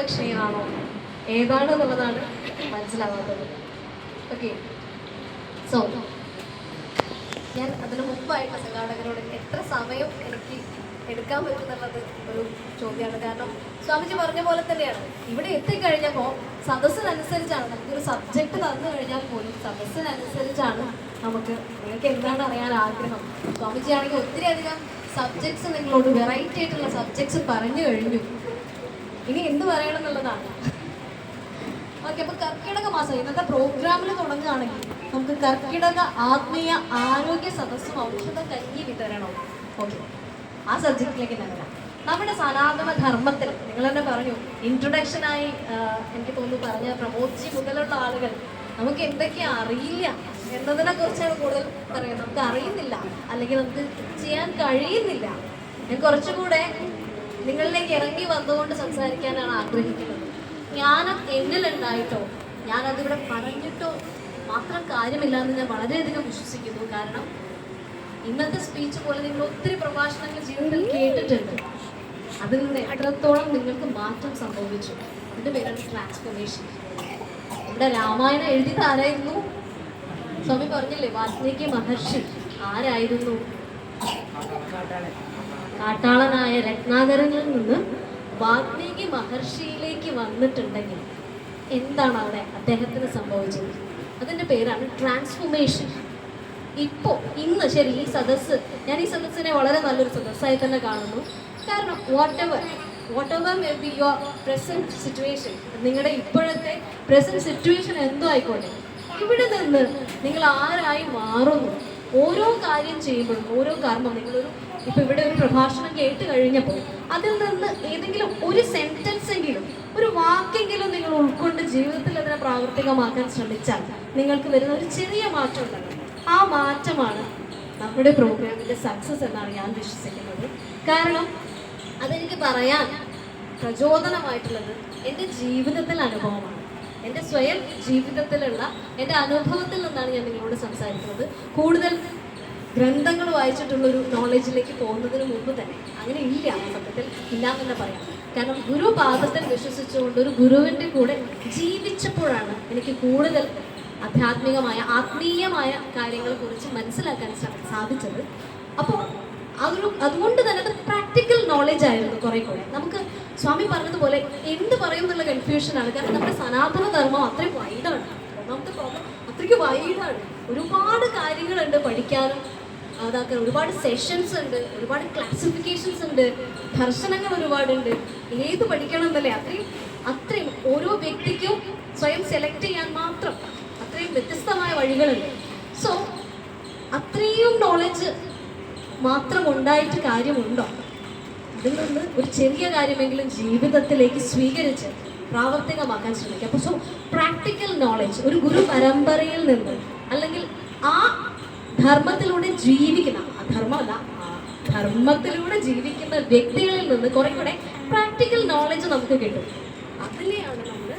ലക്ഷണീയമാണോ? ഏതാണ് എന്നുള്ളതാണ് മനസ്സിലാവാത്തത്. ഓക്കെ സോ ഞാൻ അതിന് മുമ്പായിട്ട് സംഘാടകരോട് എത്ര സമയം എനിക്ക് എടുക്കാൻ പറ്റുന്നുള്ളത് ഒരു ചോദ്യമാണ്. കാരണം സ്വാമിജി പറഞ്ഞ പോലെ തന്നെയാണ്. ഇവിടെ എത്തിക്കഴിഞ്ഞപ്പോൾ സദസ്സിനനുസരിച്ചാണ് നമുക്കൊരു സബ്ജക്റ്റ് തന്നു കഴിഞ്ഞാൽ പോലും സദസ്സിനനുസരിച്ചാണ് നമുക്ക് നിങ്ങൾക്ക് എന്താണ് അറിയാൻ ആഗ്രഹം. സ്വാമിജി ആണെങ്കിൽ ഒത്തിരി അധികം സബ്ജക്ട്സ് നിങ്ങളോട് വെറൈറ്റി ആയിട്ടുള്ള സബ്ജക്ട്സ് പറഞ്ഞു കഴിഞ്ഞു. ഇനി എന്ത് പറയണം എന്നുള്ളതാണ്. ഓക്കെ അപ്പൊ കർക്കിടക മാസം ഇന്നത്തെ പ്രോഗ്രാമിൽ തുടങ്ങുകയാണെങ്കിൽ നമുക്ക് കർക്കിടക ആത്മീയ ആരോഗ്യ സദസ്സും ഔഷധ കഞ്ഞി വിതരണം ഓക്കെ. ആ സബ്ജക്റ്റിലേക്ക് തന്നെ നമ്മുടെ സനാതന ധർമ്മത്തിൽ നിങ്ങൾ തന്നെ പറഞ്ഞു ഇൻട്രൊഡക്ഷനായി എനിക്ക് തോന്നുന്നു പറഞ്ഞ പ്രമോദ്ജി മുതലുള്ള ആളുകൾ നമുക്ക് എന്തൊക്കെയാ അറിയില്ല എന്നതിനെ കുറിച്ചാണ് കൂടുതൽ പറയുന്നത്. നമുക്ക് അറിയുന്നില്ല അല്ലെങ്കിൽ നമുക്ക് ചെയ്യാൻ കഴിയുന്നില്ല. ഞാൻ കുറച്ചുകൂടെ നിങ്ങളിലേക്ക് ഇറങ്ങി വന്നുകൊണ്ട് സംസാരിക്കാനാണ് ആഗ്രഹിക്കുന്നത്. ജ്ഞാനം എന്നിലുണ്ടായിട്ടോ? ഞാനതിവിടെ പറഞ്ഞിട്ടോ? മാത്രം കാര്യമില്ല എന്ന് ഞാൻ വളരെയധികം വിശ്വസിക്കുന്നു. കാരണം ഇന്നത്തെ സ്പീച്ച് പോലെ നിങ്ങൾ ഒത്തിരി പ്രഭാഷണങ്ങൾ ജീവിതത്തിൽ കേട്ടിട്ടുണ്ട്. അതിൽ നിന്ന് എത്രത്തോളം നിങ്ങൾക്ക് മാറ്റം സംഭവിച്ചു? അതിന്റെ പേരാണ് ട്രാൻസ്ഫോർമേഷൻ ഇവിടെ രാമായണം എഴുതി ആരായിരുന്നു? സ്വാമി പറഞ്ഞില്ലേ വാത്മീകി മഹർഷി. ആരായിരുന്നു? കാട്ടാളനായ രത്നാകരനിൽ നിന്ന് വാൽമീകി മഹർഷിയിലേക്ക് വന്നിട്ടുണ്ടെങ്കിൽ എന്താണ് അവിടെ അദ്ദേഹത്തിന് സംഭവിച്ചത്? അതിന്റെ പേരാണ് ട്രാൻസ്ഫോർമേഷൻ ഇപ്പോൾ ഇന്ന് ശരി ഈ സദസ്സ് ഞാൻ ഈ സദസ്സിനെ വളരെ നല്ലൊരു സദസ്സായി തന്നെ കാണുന്നു. കാരണം whatever whatever may be your present situation നിങ്ങളുടെ ഇപ്പോഴത്തെ പ്രസന്റ് സിറ്റുവേഷൻ എന്തോ ആയിക്കോട്ടെ ഇവിടെ നിന്ന് നിങ്ങൾ ആരായി മാറുന്നു? ഓരോ കാര്യം ചെയ്യുമ്പോഴും ഓരോ കർമ്മം നിങ്ങളൊരു ഇപ്പൊ ഇവിടെ ഒരു പ്രഭാഷണം കേട്ട് കഴിഞ്ഞപ്പോൾ അതിൽ നിന്ന് ഏതെങ്കിലും ഒരു സെന്റൻസ് എങ്കിലും ഒരു വാക്കെങ്കിലും നിങ്ങൾ ഉൾക്കൊണ്ട് ജീവിതത്തിൽ അതിനെ പ്രാവർത്തികമാക്കാൻ ശ്രമിച്ചാൽ നിങ്ങൾക്ക് വരുന്ന ഒരു ചെറിയ മാറ്റം ഉണ്ടാകും ആ മാറ്റമാണ് നമ്മുടെ പ്രോഗ്രാമിന്റെ സക്സസ് എന്നാണ് ഞാൻ വിശ്വസിക്കുന്നത്. കാരണം അതെനിക്ക് പറയാൻ പ്രചോദനമായിട്ടുള്ളത് എന്റെ ജീവിതത്തിൽ അനുഭവമാണ്. എന്റെ സ്വയം ജീവിതത്തിലുള്ള എന്റെ അനുഭവത്തിൽ നിന്നാണ് ഞാൻ നിങ്ങളോട് സംസാരിക്കുന്നത്. കൂടുതൽ ഗ്രന്ഥങ്ങൾ വായിച്ചിട്ടുള്ളൊരു നോളജിലേക്ക് പോകുന്നതിന് മുമ്പ് തന്നെ അങ്ങനെ ഇല്ല സത്യത്തിൽ ഇല്ല എന്ന് പറയാം. കാരണം ഗുരു വിശ്വസിച്ചുകൊണ്ട് ഒരു ഗുരുവിന്റെ കൂടെ ജീവിച്ചപ്പോഴാണ് എനിക്ക് കൂടുതൽ ആധ്യാത്മികമായ ആത്മീയമായ കാര്യങ്ങളെ കുറിച്ച് മനസ്സിലാക്കാൻ സാധിച്ചത്. അപ്പോൾ അതൊരു അതുകൊണ്ട് തന്നെ അത് പ്രാക്ടിക്കൽ നോളജ് ആയിരുന്നു കുറെ കൂടെ. നമുക്ക് സ്വാമി പറഞ്ഞതുപോലെ എന്ത് പറയും എന്നുള്ള കൺഫ്യൂഷനാണ് കാരണം നമ്മുടെ സനാതന ധർമ്മം അത്രയും വൈഡാണ് ഒന്നാമത്തെ പ്രോബ്ലം അത്രയ്ക്ക് വൈഡാണ് ഒരുപാട് കാര്യങ്ങളുണ്ട് പഠിക്കാനും അതാക്കാൻ ഒരുപാട് സെഷൻസ് ഉണ്ട് ഒരുപാട് ക്ലാസിഫിക്കേഷൻസ് ഉണ്ട് ദർശനങ്ങൾ ഒരുപാടുണ്ട്. ഏത് പഠിക്കണം എന്നല്ലേ അത്രയും അത്രയും ഓരോ വ്യക്തിക്കും സ്വയം സെലക്ട് ചെയ്യാൻ മാത്രം അത്രയും വ്യത്യസ്തമായ വഴികളുണ്ട്. സോ അത്രയും നോളജ് മാത്രം ഉണ്ടായിട്ട് കാര്യമുണ്ടോ? അതിൽ നിന്ന് ഒരു ചെറിയ കാര്യമെങ്കിലും ജീവിതത്തിലേക്ക് സ്വീകരിച്ച് പ്രാവർത്തികമാക്കാൻ ശ്രമിക്കുക. അപ്പോൾ സോ പ്രാക്ടിക്കൽ നോളജ് ഒരു ഗുരു പരമ്പരയിൽ നിന്ന് അല്ലെങ്കിൽ ധർമ്മത്തിലൂടെ ജീവിക്കുന്ന അധർമ്മമല്ല ധർമ്മമല്ല ധർമ്മത്തിലൂടെ ജീവിക്കുന്ന വ്യക്തികളിൽ നിന്ന് കുറെ കൂടെ പ്രാക്ടിക്കൽ നോളജ് നമുക്ക് കിട്ടും. അതിനെയാണ് നമ്മൾ